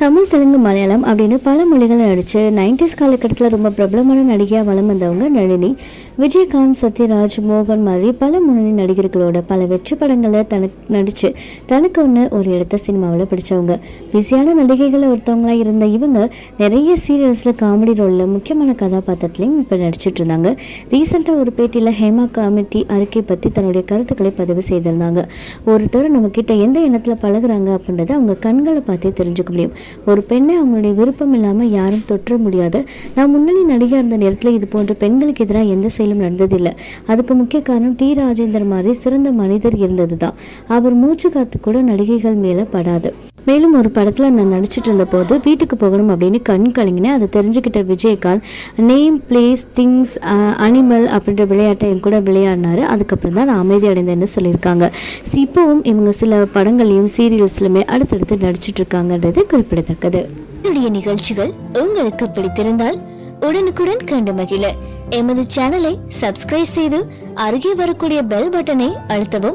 தமிழ் தெலுங்கு மலையாளம் அப்படின்னு பல மொழிகளை நடித்து நைன்டிஸ் காலகட்டத்தில் ரொம்ப பிரபலமான நடிகையாக வளம் வந்தவங்க நளினி. விஜயகாந்த் சத்யராஜ் மோகன் மாதிரி பல முன்னணி நடிகர்களோட பல வெற்றி படங்களை தனக்கு நடித்து தனக்கு ஒன்று ஒரு இடத்த சினிமாவில் பிடிச்சவங்க. பிஸியான நடிகைகளை ஒருத்தவங்களாக இருந்த இவங்க நிறைய சீரியல்ஸில் காமெடி ரோலில் முக்கியமான கதாபாத்திரத்துலையும் இப்போ நடிச்சிட்டு இருந்தாங்க. ரீசெண்டாக ஒரு பேட்டியில் ஹேமா காமெடி அறிக்கை பற்றி தன்னுடைய கருத்துக்களை பதிவு செய்திருந்தாங்க. ஒருத்தர் நம்மக்கிட்ட எந்த எண்ணத்தில் பழகுறாங்க அப்படின்றத அவங்க கண்களை பார்த்தே தெரிஞ்சுக்க முடியும். ஒரு பெண்ணை அவங்களுடைய விருப்பம் இல்லாமல் யாரும் தொற்ற முடியாது. நான் முன்னணி நடிகர் இருந்த நேரத்தில் இது போன்ற பெண்களுக்கு எதிராக எந்த செயலும் நடந்ததில்லை. அதுக்கு முக்கிய காரணம் டி. ராஜேந்தர் மாதிரி சிறந்த மனிதர் இருந்தது தான் அவர் மூச்சு காத்து கூட நடிகைகள் மேலே படாது. மேலும் ஒரு படத்தில் நான் நடிச்சிட்டு இருந்த போது வீட்டுக்கு போகணும் அப்படின்னு கண் கலங்கினேன். அதை தெரிஞ்சுக்கிட்ட Vijayakanth name place things animal அப்படின்ற விளையாட்டை என் கூட விளையாடினாரு. அதுக்கப்புறம் தான் நான் அமைதி அடைந்தேன்னு சொல்லியிருக்காங்க. So, இப்போவும் இவங்க சில படங்களையும் சீரியல்ஸ்லுமே அடுத்தடுத்து நடிச்சிட்டு இருக்காங்கன்றது குறிப்பிடத்தக்கது. என்னுடைய நிகழ்ச்சிகள் உங்களுக்கு பிடித்திருந்தால் உடனுக்குடன் கண்டு மகிழ. எமது சேனலை சப்ஸ்கிரைப் செய்து அருகே வரக்கூடிய பெல் பட்டனை அழுத்தவும்.